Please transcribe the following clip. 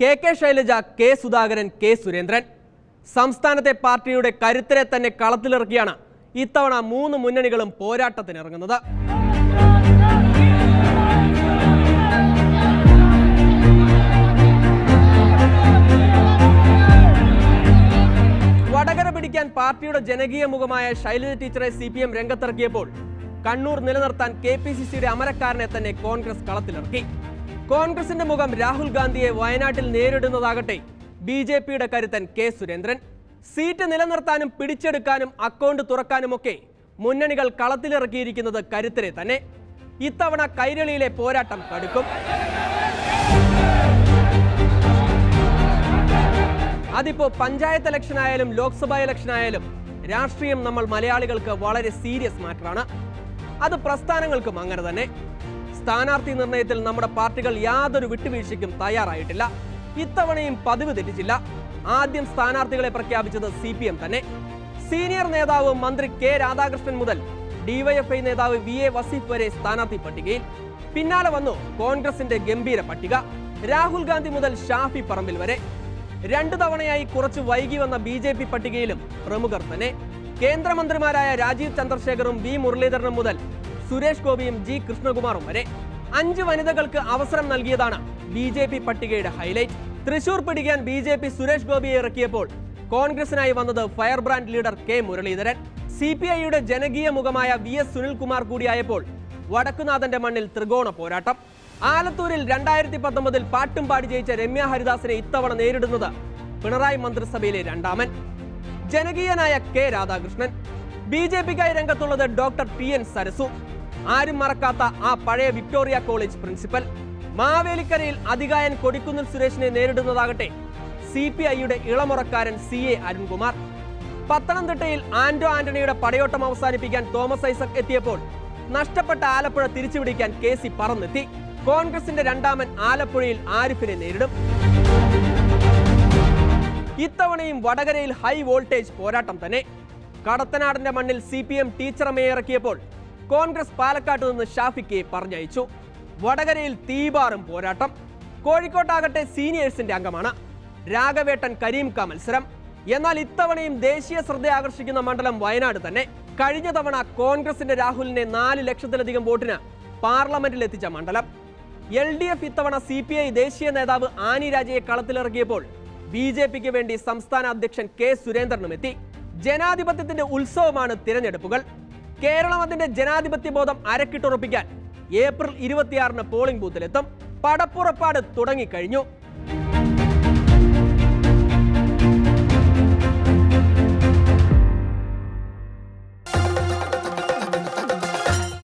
K K Shailaja K Sudhakaran K Surendran. സംസ്ഥാനത്തെ പാർട്ടിയുടെ കരുത്തരെ തന്നെ കളത്തിലിറക്കിയാണ് ഇത്തവണ മൂന്ന് മുന്നണികളും പോരാട്ടത്തിനിറങ്ങുന്നത്. വടകര പിടിക്കാൻ പാർട്ടിയുടെ ജനകീയ മുഖമായ ശൈലജ ടീച്ചറെ സി പി എം രംഗത്തിറക്കിയപ്പോൾ കണ്ണൂർ നിലനിർത്താൻ കെ പി സി സിയുടെ അമരക്കാരനെ തന്നെ കോൺഗ്രസ് കളത്തിലിറക്കി. കോൺഗ്രസിന്റെ മുഖം രാഹുൽ ഗാന്ധിയെ വയനാട്ടിൽ നേരിടുന്നതാകട്ടെ ബി ജെ പിയുടെ കരുത്തൻ കെ സുരേന്ദ്രൻ. സീറ്റ് നിലനിർത്താനും പിടിച്ചെടുക്കാനും അക്കൗണ്ട് തുറക്കാനുമൊക്കെ മുന്നണികൾ കളത്തിലിറക്കിയിരിക്കുന്നത് കരുത്തരെ തന്നെ. ഇത്തവണ കൈരളിയിലെ പോരാട്ടം കടുക്കും. അതിപ്പോ പഞ്ചായത്ത് ഇലക്ഷൻ ആയാലും ലോക്സഭാ ഇലക്ഷൻ ആയാലും രാഷ്ട്രീയം നമ്മൾ മലയാളികൾക്ക് വളരെ സീരിയസ് മാറ്ററാണ് അത് പ്രസ്ഥാനങ്ങൾക്കും അങ്ങനെ തന്നെ. സ്ഥാനാർത്ഥി നിർണയത്തിൽ നമ്മുടെ പാർട്ടികൾ യാതൊരു വിട്ടുവീഴ്ചയ്ക്കും തയ്യാറായിട്ടില്ല. ഇത്തവണയും പതിവ് തെറ്റിച്ചില്ല. ആദ്യം സ്ഥാനാർത്ഥികളെ പ്രഖ്യാപിച്ചത് സി പി എം തന്നെ. സീനിയർ നേതാവ് മന്ത്രി കെ രാധാകൃഷ്ണൻ മുതൽ ഡിവൈഎഫ്ഐ നേതാവ് വി എ വസീഫ് വരെ സ്ഥാനാർത്ഥി പട്ടികയിൽ. പിന്നാലെ വന്നു കോൺഗ്രസിന്റെ ഗംഭീര പട്ടിക. രാഹുൽ ഗാന്ധി മുതൽ ഷാഫി പറമ്പിൽ വരെ. രണ്ടു തവണയായി കുറച്ച് വൈകി വന്ന ബി ജെ പി പട്ടികയിലും പ്രമുഖർ തന്നെ. കേന്ദ്രമന്ത്രിമാരായ രാജീവ് ചന്ദ്രശേഖറും വി മുരളീധരനും മുതൽ സുരേഷ് ഗോപിയും ജി കൃഷ്ണകുമാറും വരെ അഞ്ച് വനിതകൾക്ക് അവസരം നൽകിയതാണ് ബി ജെ പി പട്ടികയുടെ ഹൈലൈറ്റ്. തൃശൂർ പിടിക്കാൻ ബി ജെ പി സുരേഷ് ഗോപിയെ ഇറക്കിയപ്പോൾ കോൺഗ്രസിനായി വന്നത് fire brand leader K Muraleedharan. C P ഐയുടെ ജനകീയ മുഖമായ വി എസ് സുനിൽകുമാർ കൂടിയായപ്പോൾ വടക്കുനാഥന്റെ മണ്ണിൽ ത്രികോണ പോരാട്ടം. ആലത്തൂരിൽ രണ്ടായിരത്തി പത്തൊമ്പതിൽ പാട്ടും പാടി ജയിച്ച രമ്യ ഹരിദാസിനെ ഇത്തവണ നേരിടുന്നത് പിണറായി മന്ത്രിസഭയിലെ രണ്ടാമൻ. ജനകീയനായ കെ രാധാകൃഷ്ണൻ. ബി ജെ പിക്കായി രംഗത്തുള്ളത് ഡോക്ടർ ടി എൻ സരസു. ആരും മറക്കാത്ത ആ പഴയ വിക്ടോറിയ കോളേജ് പ്രിൻസിപ്പൽ. മാവേലിക്കരയിൽ അധികായൻ കൊടിക്കുന്നിൽ സുരേഷിനെ നേരിടുന്നതാകട്ടെ. സി പി ഐയുടെ ഇളമുറക്കാരൻ സി എ അരുൺകുമാർ. പത്തനംതിട്ടയിൽ ആന്റോ ആന്റണിയുടെ പടയോട്ടം അവസാനിപ്പിക്കാൻ തോമസ് ഐസക് എത്തിയപ്പോൾ നഷ്ടപ്പെട്ട ആലപ്പുഴ തിരിച്ചുപിടിക്കാൻ കെ സി പറന്നെത്തി. കോൺഗ്രസിന്റെ രണ്ടാമൻ ആലപ്പുഴയിൽ ആരിഫിനെ നേരിടും. ഇത്തവണയും വടകരയിൽ ഹൈ വോൾട്ടേജ് പോരാട്ടം തന്നെ. കടത്തനാടിന്റെ മണ്ണിൽ സി പി എം ടീച്ചറമ്മയെ ഇറക്കിയപ്പോൾ കോൺഗ്രസ് പാലക്കാട്ട് നിന്ന് ഷാഫിക്കെ പറഞ്ഞയച്ചു. വടകരയിൽ തീപാറും പോരാട്ടം. കോഴിക്കോട്ടാകട്ടെ സീനിയേഴ്സിന്റെ അംഗമാണ്. രാഘവേട്ടൻ കരീം ക മത്സരം. എന്നാൽ ഇത്തവണയും ദേശീയ ശ്രദ്ധ ആകർഷിക്കുന്ന മണ്ഡലം വയനാട് തന്നെ. കഴിഞ്ഞ തവണ കോൺഗ്രസിന്റെ രാഹുലിനെ നാല് ലക്ഷത്തിലധികം വോട്ടിന് പാർലമെന്റിൽ എത്തിച്ച മണ്ഡലം. എൽ ഡി എഫ് ഇത്തവണ സി പി ഐ ദേശീയ നേതാവ് ആനി രാജയെ കളത്തിലിറക്കിയപ്പോൾ ബി ജെ പിക്ക് വേണ്ടി സംസ്ഥാന അധ്യക്ഷൻ കെ സുരേന്ദ്രനും എത്തി. ജനാധിപത്യത്തിന്റെ ഉത്സവമാണ് തിരഞ്ഞെടുപ്പുകൾ. കേരളം അതിന്റെ ജനാധിപത്യ ബോധം അരക്കിട്ടുറപ്പിക്കാൻ ഏപ്രിൽ ഇരുപത്തിയാറിന് പോളിംഗ് ബൂത്തിലെത്തും. പടപ്പുറപ്പാട് തുടങ്ങിക്കഴിഞ്ഞു.